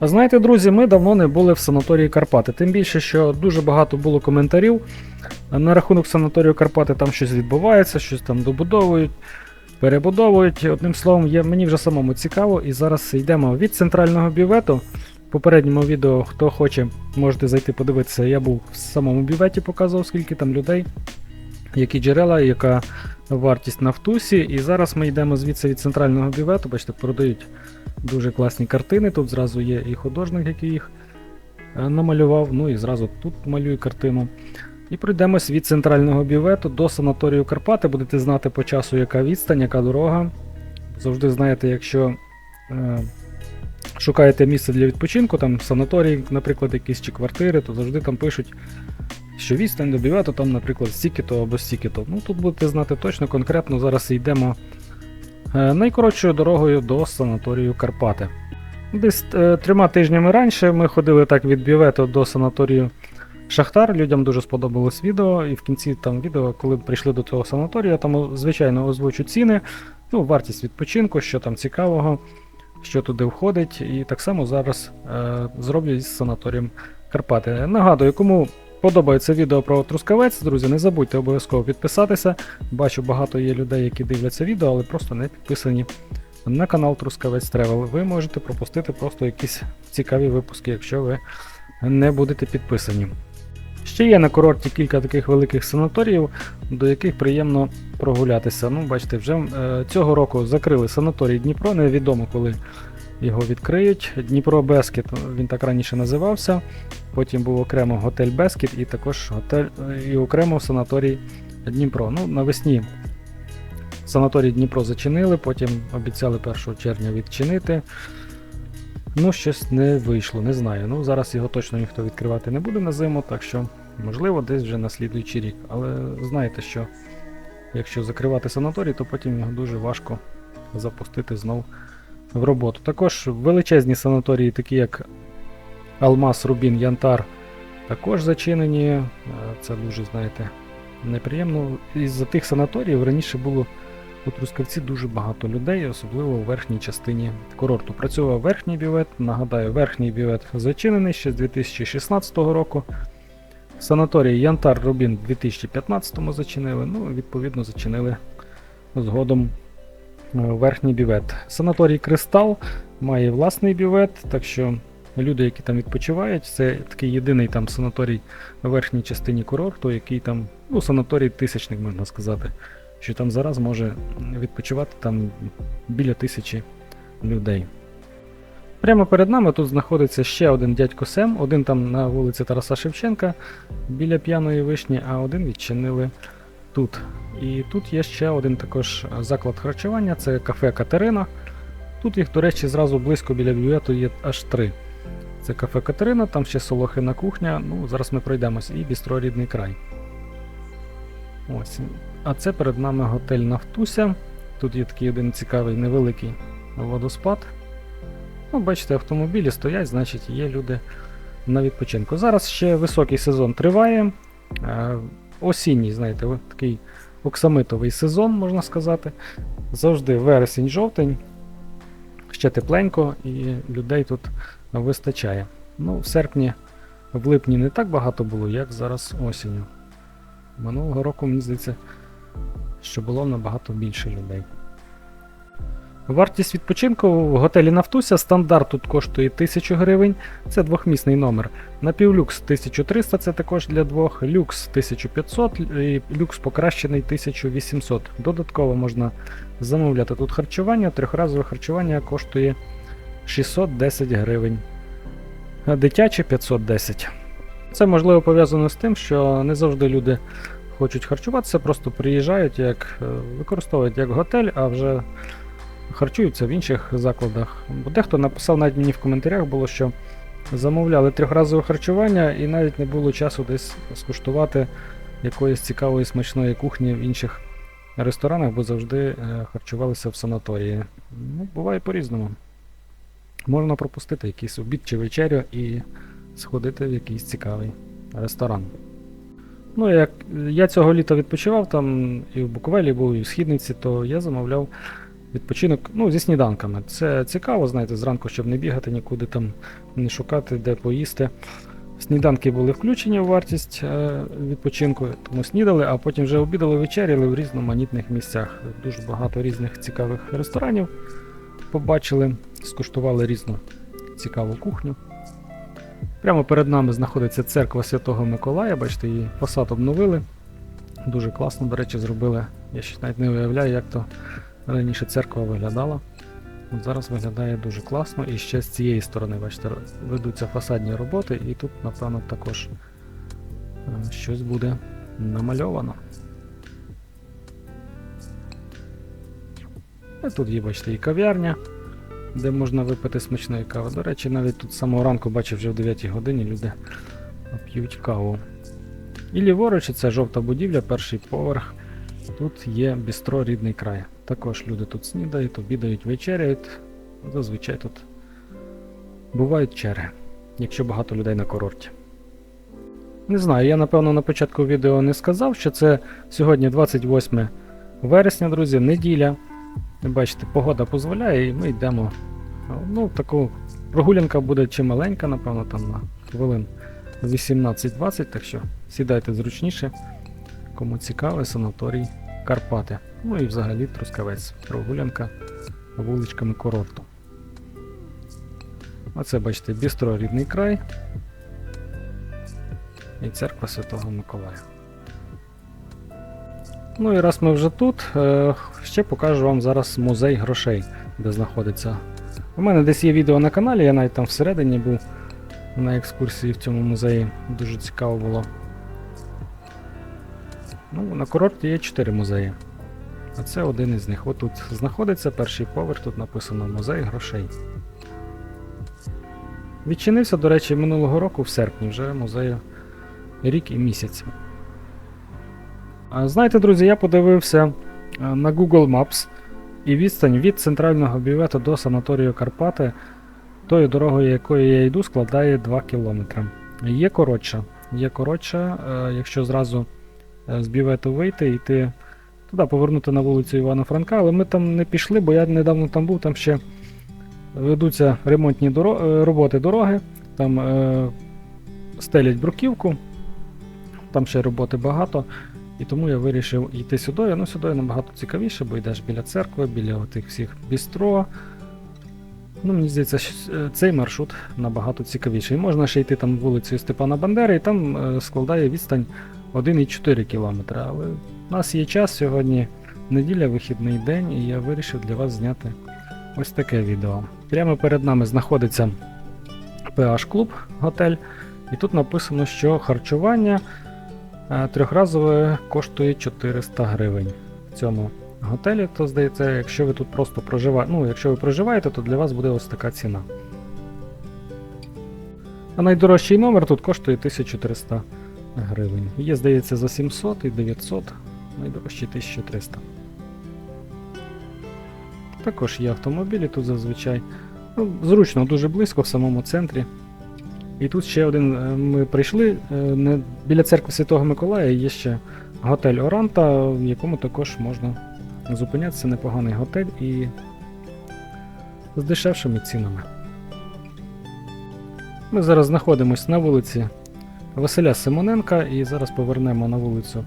Знаєте, друзі, ми давно не були в санаторії Карпати. Тим більше, що дуже багато було коментарів на рахунок санаторію Карпати, там щось відбувається, щось там добудовують, перебудовують. Одним словом, є, мені вже самому цікаво, і зараз йдемо від центрального бювету. В попередньому відео, хто хоче, можете зайти подивитися. Я був в самому бюветі, показував, скільки там людей, які джерела, яка вартість на втусі. І зараз ми йдемо звідси від центрального бювету. Бачите, продають дуже класні картини. Тут зразу є і художник, який їх е, намалював. Ну і зразу тут малюю картину. І пройдемось від центрального бювету до санаторію Карпати. Будете знати по часу, яка відстань, яка дорога. Завжди знаєте, якщо е, шукаєте місце для відпочинку, там санаторій, наприклад, якісь чи квартири, то завжди там пишуть, що відстань до бювету, там, наприклад, стільки-то або стільки-то. Ну тут будете знати точно, конкретно зараз йдемо е, найкоротшою дорогою до санаторію Карпати. Десь е, трьома тижнями раніше ми ходили так від бювету до санаторію Шахтар. Людям дуже сподобалось відео, і в кінці там відео, коли прийшли до цього санаторію, я там звичайно озвучу ціни, ну, вартість відпочинку, що там цікавого, що туди входить. І так само зараз е, зроблю із санаторієм Карпати. Нагадую, кому подобається відео про Трускавець, друзі, не забудьте обов'язково підписатися. Бачу, багато є людей, які дивляться відео, але просто не підписані на канал Трускавець Тревел. Ви можете пропустити просто якісь цікаві випуски, якщо ви не будете підписані. Ще є на курорті кілька таких великих санаторіїв, до яких приємно прогулятися. Ну, бачите, вже е, цього року закрили санаторій Дніпро, невідомо коли його відкриють. Дніпро Бескіт, він так раніше називався. Потім був окремо готель Бескіт і також готель і окремо санаторій Дніпро. Ну, навесні санаторій Дніпро зачинили, потім обіцяли 1 червня відчинити. Ну, щось не вийшло, не знаю. Ну, зараз його точно ніхто відкривати не буде на зиму, так що, можливо, десь вже на слідуючий рік. Але знаєте, що якщо закривати санаторій, то потім його дуже важко запустити знов в роботу. Також величезні санаторії, такі як Алмаз, Рубін, Янтар, також зачинені. Е, Це дуже, знаєте, неприємно. Із-за тих санаторіїв раніше було у Трускавці дуже багато людей, особливо у верхній частині курорту. Працював верхній бювет. Нагадаю, верхній бювет зачинений ще з 2016 року. Санаторій Янтар Рубін в 2015-му зачинили. Ну, відповідно, зачинили згодом верхній бювет. Санаторій Кристал має власний бювет, так що люди, які там відпочивають, це такий єдиний там санаторій в верхній частині курорту, який там, ну, санаторій тисячник, можна сказати що там зараз може відпочивати там біля тисячі людей. Прямо перед нами тут знаходиться ще один дядько Сем, один там на вулиці Тараса Шевченка біля п'яної вишні, а один відчинили тут. І тут є ще один також заклад харчування, це кафе Катерина. Тут їх, до речі, зразу близько біля бювету є аж три. Це кафе Катерина, там ще солохина кухня. Ну, зараз ми пройдемось, і бістро рідний край. Ось. А це перед нами готель Нафтуся. Тут є такий один цікавий невеликий водоспад. Ну, бачите, автомобілі стоять, значить є люди на відпочинку. Зараз ще високий сезон триває. Осінній, знаєте, такий оксамитовий сезон, можна сказати. Завжди вересень-жовтень. Ще тепленько і людей тут вистачає. Ну, в серпні, в липні не так багато було, як зараз осінню. Минулого року, мені здається, що було набагато більше людей. Вартість відпочинку в готелі Нафтуся стандарт тут коштує 1000 гривень, це двохмісний номер. Напівлюкс 1300, це також для двох, люкс 1500 і люкс покращений 1800. Додатково можна замовляти тут харчування, трьохразове харчування коштує 610 гривень. Дитяче 510. Це можливо пов'язано з тим, що не завжди люди хочуть харчуватися, просто приїжджають, як, е, використовують як готель, а вже харчуються в інших закладах. Бо дехто написав навіть мені в коментарях було, що замовляли трьохразове харчування і навіть не було часу десь скуштувати якоїсь цікавої смачної кухні в інших ресторанах, бо завжди е, харчувалися в санаторії. Ну, буває по-різному. Можна пропустити якийсь обід чи вечерю і сходити в якийсь цікавий ресторан. Ну, як я цього літа відпочивав там і в Буковелі був, і в Східниці, то я замовляв відпочинок ну, зі сніданками. Це цікаво, знаєте, зранку, щоб не бігати нікуди там, не шукати, де поїсти. Сніданки були включені в вартість е, відпочинку, тому снідали, а потім вже обідали вечеряли в різноманітних місцях. Дуже багато різних цікавих ресторанів побачили, скуштували різну цікаву кухню. Прямо перед нами знаходиться церква Святого Миколая, бачите, її фасад обновили. Дуже класно, до речі, зробили. Я ще навіть не уявляю, як то раніше церква виглядала. От зараз виглядає дуже класно. І ще з цієї сторони, бачите, ведуться фасадні роботи, і тут, напевно, також е, щось буде намальовано. І тут є, бачите, і кав'ярня, де можна випити смачної кави. До речі, навіть тут з самого ранку бачив вже в 9 годині люди п'ють каву. І ліворуч це жовта будівля, перший поверх. Тут є бістро рідний край. Також люди тут снідають, обідають, вечеряють. Зазвичай тут бувають черги, якщо багато людей на курорті. Не знаю, я напевно на початку відео не сказав, що це сьогодні 28 вересня, друзі, неділя. Бачите, погода дозволяє, і ми йдемо. Ну, таку прогулянка буде чималенька, напевно, там на хвилин 18-20, так що сідайте зручніше. Кому цікавий санаторій Карпати. Ну і взагалі Трускавець. Прогулянка вуличками курорту. Оце, бачите, бістро рідний край і церква Святого Миколая. Ну і раз ми вже тут, е, ще покажу вам зараз музей грошей, де знаходиться. У мене десь є відео на каналі, я навіть там всередині був на екскурсії в цьому музеї. Дуже цікаво було. Ну, на курорті є 4 музеї. Це один із них. Отут знаходиться перший поверх, тут написано музей грошей. Відчинився, до речі, минулого року в серпні вже музею рік і місяць. Знаєте, друзі, я подивився е, на Google Maps і відстань від центрального бювету до санаторію Карпати, тою дорогою, якою я йду, складає 2 км. Є коротша. Є коротша, е, якщо зразу е, з бювету вийти йти туди повернути на вулицю Івана Франка, але ми там не пішли, бо я недавно там був, там ще ведуться ремонтні доро- е, роботи дороги, там е, стелять бруківку, там ще роботи багато. І тому я вирішив йти сюди. Ну, сюди набагато цікавіше, бо йдеш біля церкви, біля тих всіх бістро. Ну, мені здається, е, цей маршрут набагато цікавіший. Можна ще йти там вулицею Степана Бандери, і там е, складає відстань 1,4 км. Але у нас є час сьогодні, неділя, вихідний день, і я вирішив для вас зняти ось таке відео. Прямо перед нами знаходиться PH Club готель, і тут написано, що харчування е, трьохразове коштує 400 гривень в цьому готелі. То здається, якщо ви тут просто проживаєте, ну, якщо ви проживаєте, то для вас буде ось така ціна. А найдорожчий номер тут коштує 1300 гривень. Є, здається, за 700 і 900, найдорожчий 1300. Також є автомобілі тут зазвичай. Ну, зручно, дуже близько в самому центрі. І тут ще один. е, Ми прийшли е, не, біля церкви Святого Миколая є ще готель Оранта, в якому також можна зупинятися. Непоганий готель і з дешевшими цінами. Ми зараз знаходимося на вулиці Василя Симоненка і зараз повернемо на вулицю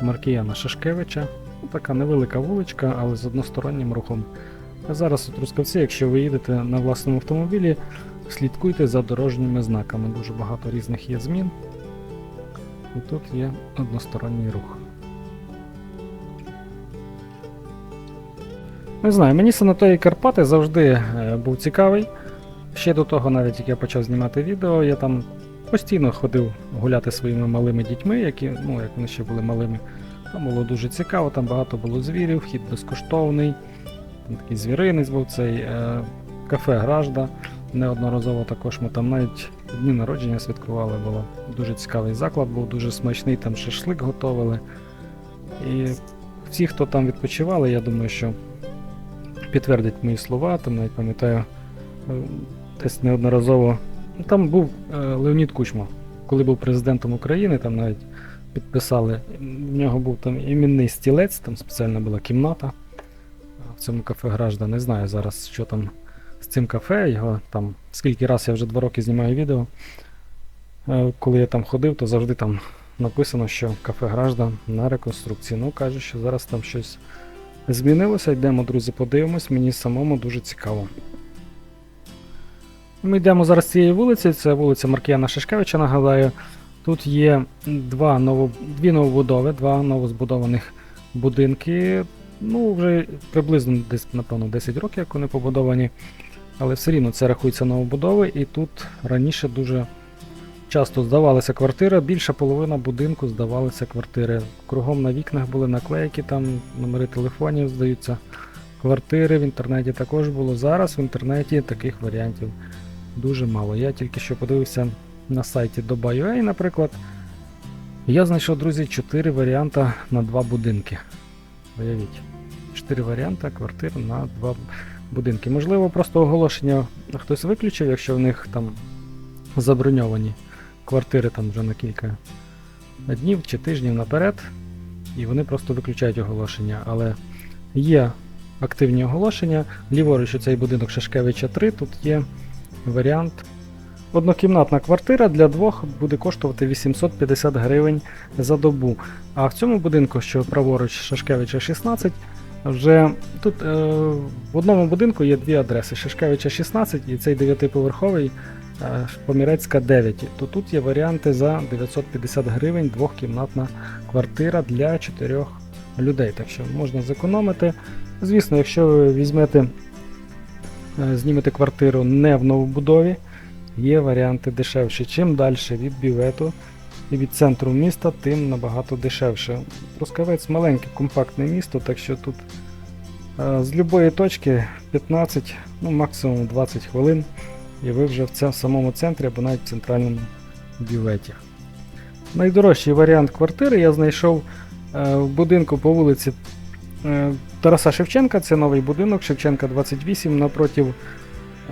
Маркіяна Шашкевича. Ну, Така невелика вуличка, але з одностороннім рухом. А зараз у Трускавці, якщо ви їдете на власному автомобілі, слідкуйте за дорожніми знаками. Дуже багато різних є змін. І тут є односторонній рух. Не знаю, мені санаторій Карпати завжди е, був цікавий. Ще до того, навіть як я почав знімати відео, я там постійно ходив гуляти своїми малими дітьми, які, ну, як вони ще були малими. Там було дуже цікаво, там багато було звірів, вхід безкоштовний. Там такий звіринець був цей е, кафе Гражда. Неодноразово також ми там навіть дні народження святкували. Було дуже цікавий заклад, був дуже смачний, там шашлик готували. І всі, хто там відпочивали, я думаю, що підтвердять мої слова, там навіть пам'ятаю, е, десь неодноразово. Ну, Там був е, Леонід Кучма, коли був президентом України, там навіть підписали. В нього був там іменний стілець, там спеціальна була кімната. в цьому кафе Гражда. Не знаю зараз, що там з цим кафе. Його там скільки раз я вже два роки знімаю відео. Е, Коли я там ходив, то завжди там написано, що кафе Гражда на реконструкції. Ну, каже, що зараз там щось змінилося. Йдемо, друзі, подивимось. Мені самому дуже цікаво. Ми йдемо зараз цією вулицею, це вулиця Маркіяна Шишкевича, нагадаю. Тут є два ново, дві новобудови, два новозбудованих будинки. Ну, вже приблизно десь, напевно, 10 років, як вони побудовані. Але все рівно це рахується новобудови, і тут раніше дуже часто здавалися квартири, більша половина будинку здавалися квартири. Кругом на вікнах були наклейки, там номери телефонів здаються. Квартири в інтернеті також було. Зараз в інтернеті таких варіантів дуже мало. Я тільки що подивився на сайті Doba.ua, наприклад. Я знайшов, друзі, 4 варіанти на два будинки. Уявіть. 4 варіанти квартир на два будинки. Можливо, просто оголошення хтось виключив, якщо в них там заброньовані квартири там вже на кілька днів чи тижнів наперед, і вони просто виключають оголошення. Але є активні оголошення. Ліворуч цей будинок Шашкевича 3, тут є варіант. Однокімнатна квартира для двох буде коштувати 850 гривень за добу. А в цьому будинку, що праворуч Шашкевича 16, вже тут е, в одному будинку є дві адреси: Шашкевича 16 і цей 9-поверховий е, Помірецька 9. То тут є варіанти за 950 гривень двохкімнатна квартира для чотирьох людей. Так що можна зекономити. Звісно, якщо ви візьмете, знімете квартиру не в новобудові, є варіанти дешевші. Чим далі від бювету і від центру міста, тим набагато дешевше. Трускавець маленьке, компактне місто, так що тут е, з будь-якої точки 15, ну максимум 20 хвилин, і ви вже в цьому самому центрі або навіть в центральному бюветі. Найдорожчий варіант квартири я знайшов е, в будинку по вулиці е, Тараса Шевченка, це новий будинок Шевченка 28 напротив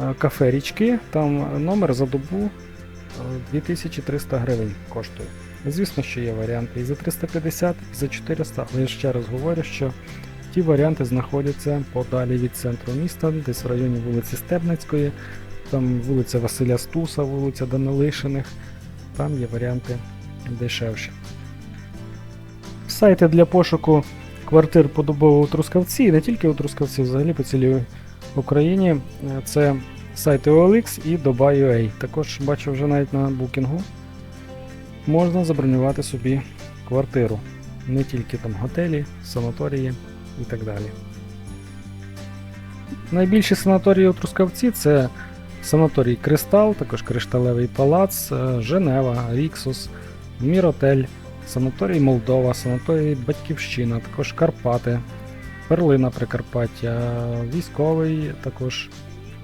е, кафе Річки. Там номер за добу е, 2300 гривень коштує. Звісно, що є варіанти і за 350, і за 400, але я ще раз говорю, що ті варіанти знаходяться подалі від центру міста, десь в районі вулиці Стебницької, там вулиця Василя Стуса, вулиця Данилишиних, там є варіанти дешевші. Сайти для пошуку квартир подобово у Трускавці, і не тільки у Трускавці, взагалі по цілій Україні. Це сайти OLX і Doba.ua. Також бачу вже навіть на букінгу. Можна забронювати собі квартиру. Не тільки там готелі, санаторії і так далі. Найбільші санаторії у Трускавці це санаторій Кристал, також Кришталевий палац, Женева, Ріксус, Міротель, санаторій Молдова, санаторій Батьківщина, також Карпати, Перлина Прикарпаття, військовий, також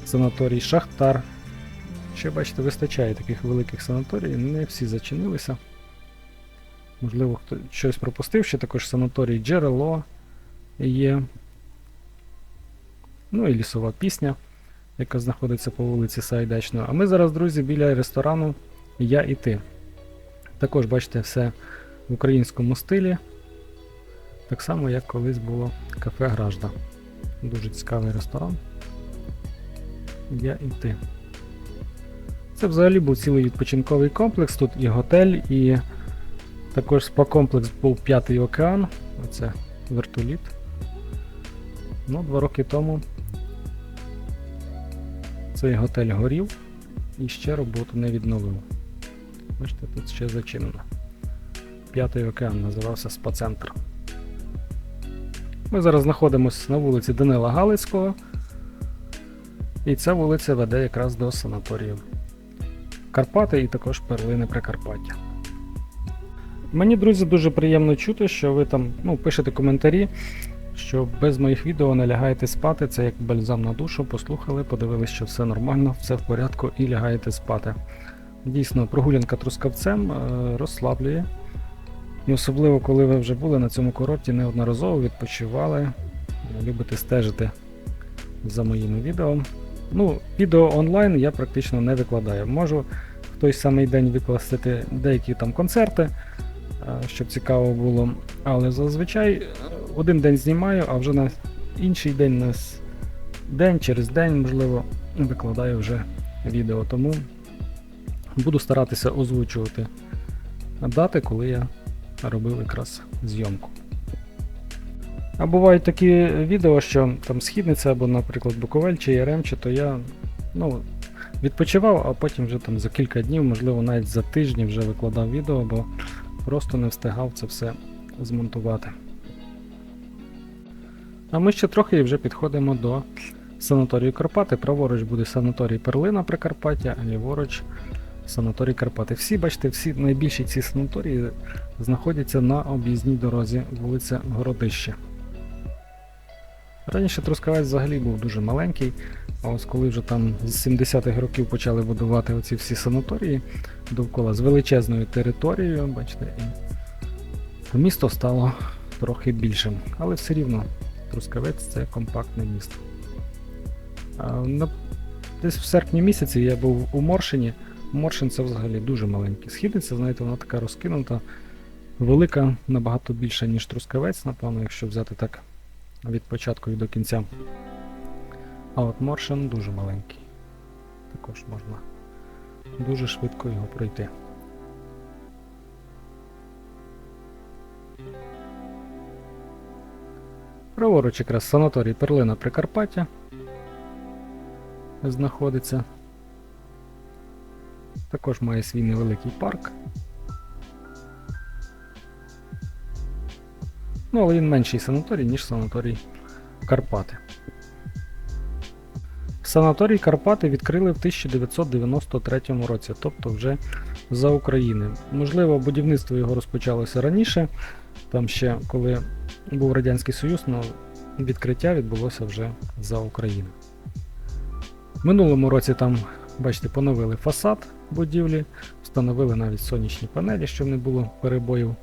санаторій Шахтар. Ще бачите, вистачає таких великих санаторій, не всі зачинилися. Можливо, хто щось пропустив, ще також санаторій Джерело є. Ну і лісова пісня, яка знаходиться по вулиці Сайдачного. А ми зараз, друзі, біля ресторану Я і ти. Також бачите все в українському стилі. Так само, як колись було кафе Гражда. Дуже цікавий ресторан. Я і ти. Це взагалі був цілий відпочинковий комплекс. Тут і готель, і також спа-комплекс був П'ятий океан. Оце вертоліт. Ну, два роки тому цей готель горів і ще роботу не відновив. Бачите, тут ще зачинено. П'ятий океан називався спа-центр. Ми зараз знаходимося на вулиці Данила Галицького. І ця вулиця веде якраз до санаторію Карпати і також перлини Прикарпаття. Мені, друзі, дуже приємно чути, що ви там ну, пишете коментарі, що без моїх відео не лягаєте спати. Це як бальзам на душу, послухали, подивилися, що все нормально, все в порядку і лягаєте спати. Дійсно, прогулянка трускавцем е, розслаблює. І особливо, коли ви вже були на цьому курорті неодноразово відпочивали, любите стежити за моїми відео. Ну, відео онлайн я практично не викладаю. Можу в той самий день викласти деякі там концерти, е, щоб цікаво було. Але зазвичай е, один день знімаю, а вже на інший день на день через день, можливо, викладаю вже відео. Тому буду старатися озвучувати дати, коли я робив якраз зйомку. А бувають такі відео, що там східниця або, наприклад, Буковель чи Яремче, то я ну, відпочивав, а потім вже там за кілька днів, можливо, навіть за тиждень вже викладав відео, бо просто не встигав це все змонтувати. А ми ще трохи і вже підходимо до санаторію Карпати. Праворуч буде санаторій Перлина Прикарпаття, а ліворуч санаторій Карпати. Всі, бачите, всі найбільші ці санаторії знаходяться на об'їзній дорозі вулиця Городище. Раніше Трускавець взагалі був дуже маленький, а ось коли вже там з 70-х років почали будувати оці всі санаторії довкола з величезною територією, бачите, і місто стало трохи більшим, але все рівно Трускавець це компактне місто. Десь в серпні місяці я був у Моршині. Моршин це взагалі дуже маленький. Східниця, знаєте, вона така розкинута, велика, набагато більша, ніж Трускавець, напевно, якщо взяти так від початку і до кінця. А от Моршин дуже маленький. Також можна дуже швидко його пройти. Праворуч якраз санаторій Перлина Прикарпаття знаходиться. Також має свій невеликий парк. Ну, але він менший санаторій, ніж санаторій Карпати. Санаторій Карпати відкрили в 1993 році, тобто вже за України. Можливо, будівництво його розпочалося раніше, там ще коли був Радянський Союз, але відкриття відбулося вже за Україну. Минулому році там, бачите, поновили фасад будівлі, встановили навіть сонячні панелі, щоб не було перебоїв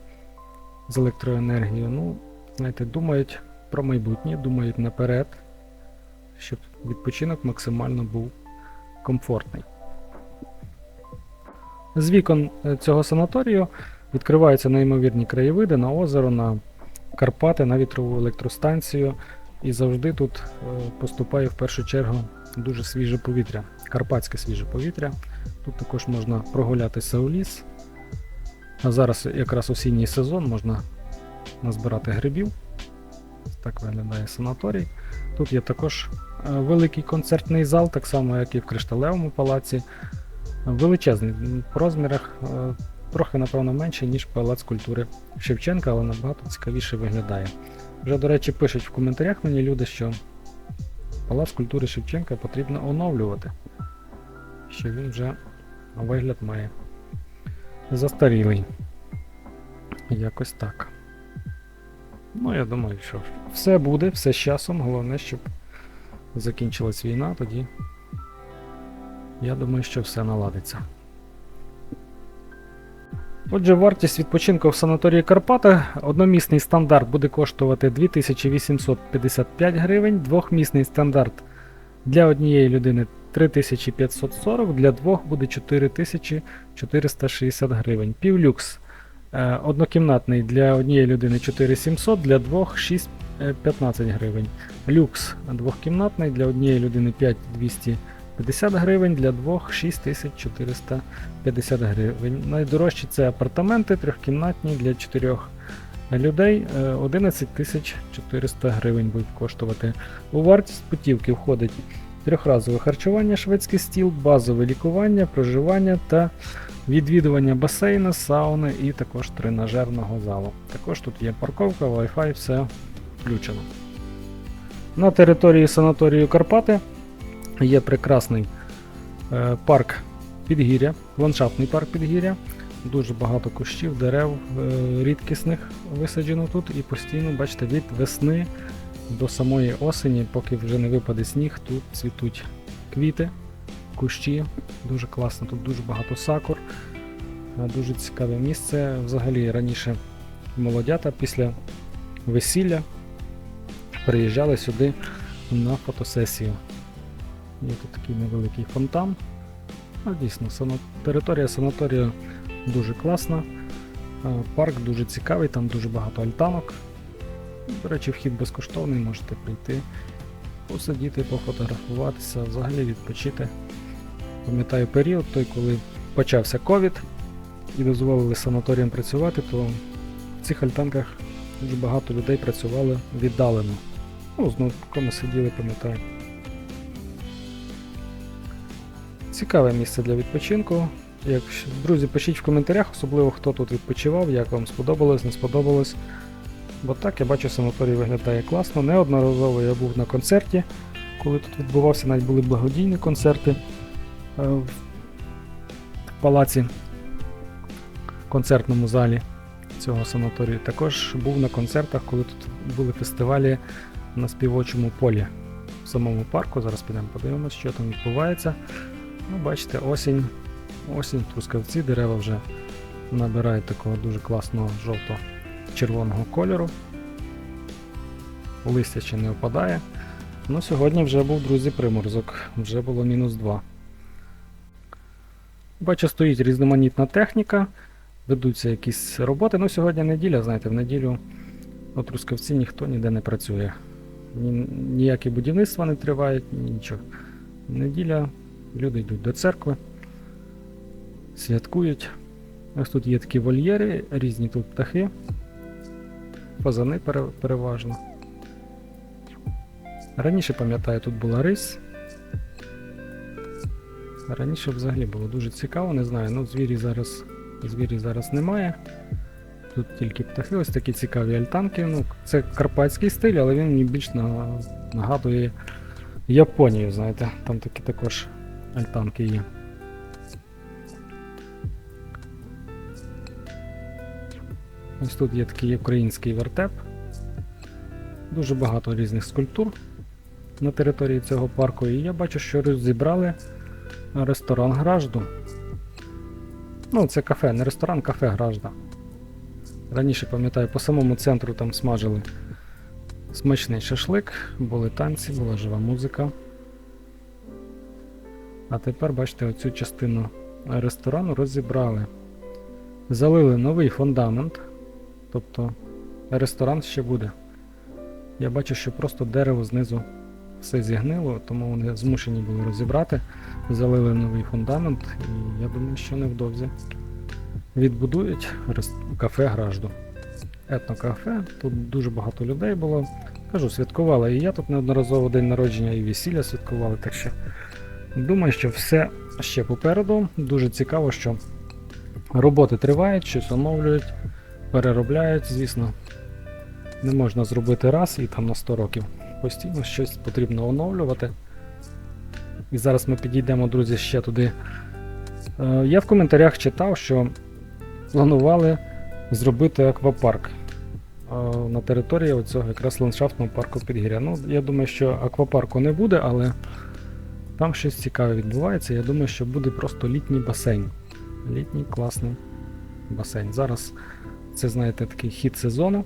з електроенергією. Ну, знаєте, думають про майбутнє, думають наперед, щоб відпочинок максимально був комфортний. З вікон е, цього санаторію відкриваються неймовірні краєвиди на озеро, на Карпати, на вітрову електростанцію. І завжди тут е, поступає в першу чергу дуже свіже повітря, карпатське свіже повітря. Тут також можна прогулятися у ліс. А зараз якраз осінній сезон можна назбирати грибів. Так виглядає санаторій. Тут є також е, великий концертний зал, так само, як і в Кришталевому палаці. Величезний по розмірах, е, трохи, напевно, менше, ніж палац культури Шевченка, але набагато цікавіше виглядає. Вже, до речі, пишуть в коментарях мені люди, що палац культури Шевченка потрібно оновлювати, що він вже вигляд має застарілий. Якось так. Ну, я думаю, що все буде, все з часом. Головне, щоб закінчилась війна, тоді я думаю, що все наладиться. Отже, вартість відпочинку в санаторії Карпати. Одномісний стандарт буде коштувати 2855 гривень, двохмісний стандарт для однієї людини 3540, для двох буде 4460 гривень. Півлюкс е, однокімнатний для однієї людини 4700, для двох 615 гривень. Люкс двохкімнатний для однієї людини 5250 гривень, для двох 6450 гривень. Найдорожчі це апартаменти трьохкімнатні для чотирьох людей е, 11 400 гривень будуть коштувати. У вартість путівки входить трьохразове харчування, шведський стіл, базове лікування, проживання та відвідування басейну, сауни і також тренажерного залу. Також тут є парковка, Wi-Fi, все включено. На території санаторію Карпати є прекрасний е, парк Підгір'я, ландшафтний парк Підгір'я. Дуже багато кущів, дерев е, рідкісних висаджено тут і постійно, бачите, від весни до самої осені, поки вже не випаде сніг, тут цвітуть квіти, кущі. Дуже класно, тут дуже багато сакур. Е, Дуже цікаве місце. Взагалі раніше молодята після весілля приїжджали сюди на фотосесію. Є тут такий невеликий фонтан. Ну, дійсно, сана- територія санаторію дуже класна. Е, Парк дуже цікавий, там дуже багато альтанок. До речі, вхід безкоштовний, можете прийти, посидіти, пофотографуватися, взагалі відпочити. Пам'ятаю період, той, коли почався ковід і дозволили санаторіям працювати, то в цих альтанках дуже багато людей працювали віддалено. Ну, з ноутбуками сиділи, пам'ятаю. Цікаве місце для відпочинку. Як, друзі, пишіть в коментарях, особливо хто тут відпочивав, як вам сподобалось, не сподобалось. Бо так я бачу, санаторій виглядає класно. Неодноразово я був на концерті, коли тут відбувався, навіть були благодійні концерти е, в палаці, в концертному залі цього санаторію. Також був на концертах, коли тут були фестивалі на співочому полі в самому парку. Зараз підемо подивимося, що там відбувається. Ну, бачите, осінь, осінь, трускавці, дерева вже набирають такого дуже класного жовто-червоного кольору. Листя ще не опадає. Ну, сьогодні вже був, друзі, приморозок, вже було мінус 2. Бачу, стоїть різноманітна техніка, ведуться якісь роботи. Ну, сьогодні неділя, знаєте, в неділю у Трускавці ніхто ніде не працює. Ні, ніякі будівництва не тривають, нічого. Неділя, люди йдуть до церкви, святкують. Ось тут є такі вольєри, різні тут птахи, фазани переважно. Раніше, пам'ятаю, тут була рись. Раніше взагалі було дуже цікаво, не знаю, ну звірі зараз, звірі зараз немає. Тут тільки птахи, ось такі цікаві альтанки. Ну, це карпатський стиль, але він мені більш нагадує Японію, знаєте, там такі також альтанки є. Ось тут є такий український вертеп. Дуже багато різних скульптур на території цього парку. І я бачу, що розібрали ресторан Гражду. Ну, це кафе, не ресторан, кафе Гражда. Раніше, пам'ятаю, по самому центру там смажили смачний шашлик, були танці, була жива музика. А тепер, бачите, оцю частину ресторану розібрали. Залили новий фундамент, тобто ресторан ще буде. Я бачу, що просто дерево знизу все зігнило, тому вони змушені були розібрати. Залили новий фундамент, і я думаю, що невдовзі відбудують кафе Гражду. Етнокафе, тут дуже багато людей було. Кажу, святкували і я тут неодноразово день народження і весілля святкували, так що думаю, що все ще попереду. Дуже цікаво, що роботи тривають, щось оновлюють, переробляють, звісно. Не можна зробити раз і там на 100 років. Постійно щось потрібно оновлювати. І зараз ми підійдемо, друзі, ще туди. Е, Я в коментарях читав, що планували зробити аквапарк е, на території оцього якраз ландшафтного парку Підгір'я. Ну, я думаю, що аквапарку не буде, але там щось цікаве відбувається. Я думаю, що буде просто літній басейн. Літній класний басейн. Зараз це, знаєте, такий хід сезону.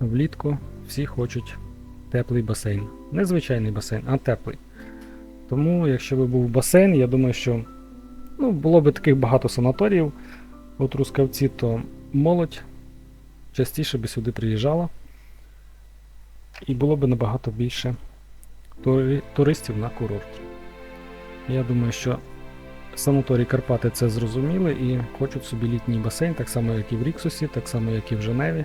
Влітку всі хочуть теплий басейн. Не звичайний басейн, а теплий. Тому, якщо би був басейн, я думаю, що ну, було б таких багато санаторіїв у Трускавці, то молодь частіше би сюди приїжджала. І було б набагато більше туристів на курорті. Я думаю, що санаторій Карпати це зрозуміли і хочуть собі літній басейн, так само, як і в Ріксусі, так само, як і в Женеві.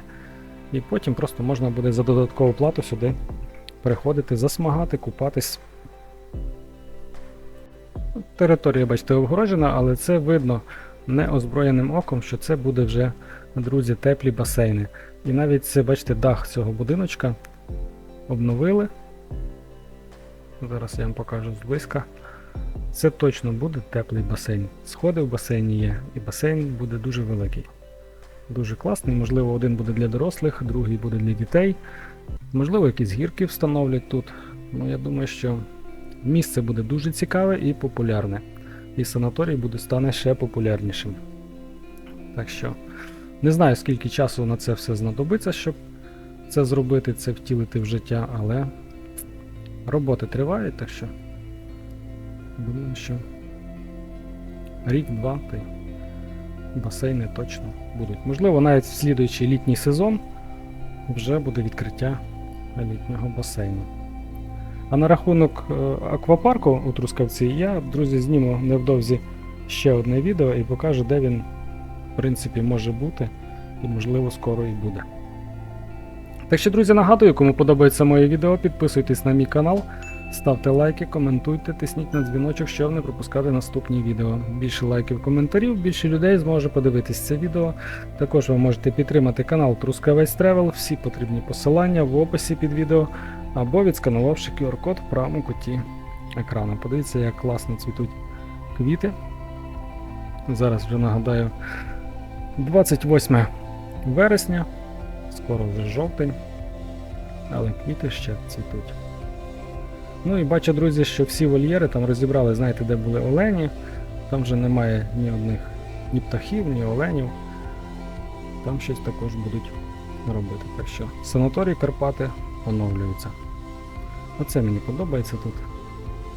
І потім просто можна буде за додаткову плату сюди приходити, засмагати, купатись. Територія, бачите, обгороджена, але це видно неозброєним оком, що це буде вже, друзі, теплі басейни. І навіть це, бачите, дах цього будиночка обновили. Зараз я вам покажу зблизька. Це точно буде теплий басейн. Сходи в басейні є, і басейн буде дуже великий. Дуже класний, можливо, один буде для дорослих, другий буде для дітей. Можливо, якісь гірки встановлять тут. Ну, я думаю, що місце буде дуже цікаве і популярне. І санаторій буде стане ще популярнішим. Так що не знаю, скільки часу на це все знадобиться, щоб це зробити, це втілити в життя, але роботи тривають, так що думаю, що рік-два та басейни точно будуть. Можливо, навіть в слідуючий літній сезон вже буде відкриття літнього басейну. А на рахунок е, аквапарку у Трускавці я, друзі, зніму невдовзі ще одне відео і покажу, де він, в принципі, може бути і, можливо, скоро і буде. Так що, друзі, нагадую, кому подобається моє відео, підписуйтесь на мій канал, ставте лайки, коментуйте, тисніть на дзвіночок, щоб не пропускати наступні відео. Більше лайків, коментарів, більше людей зможе подивитись це відео. Також ви можете підтримати канал Трускавець Тревел, всі потрібні посилання в описі під відео або відсканувавши QR-код в правому куті екрану. Подивіться, як класно цвітуть квіти. Зараз вже нагадаю 28 вересня, скоро вже жовтень, але квіти ще цвітуть. Ну і бачу, друзі, що всі вольєри там розібрали, знаєте, де були олені. Там вже немає ні одних ні птахів, ні оленів. Там щось також будуть робити. Так що санаторій Карпати оновлюються. Оце мені подобається тут.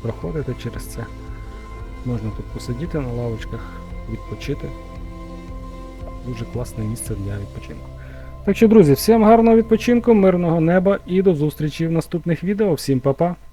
Проходити через це. Можна тут посидіти на лавочках, відпочити. Дуже класне місце для відпочинку. Так що, друзі, всім гарного відпочинку, мирного неба і до зустрічі в наступних відео. Всім па-па!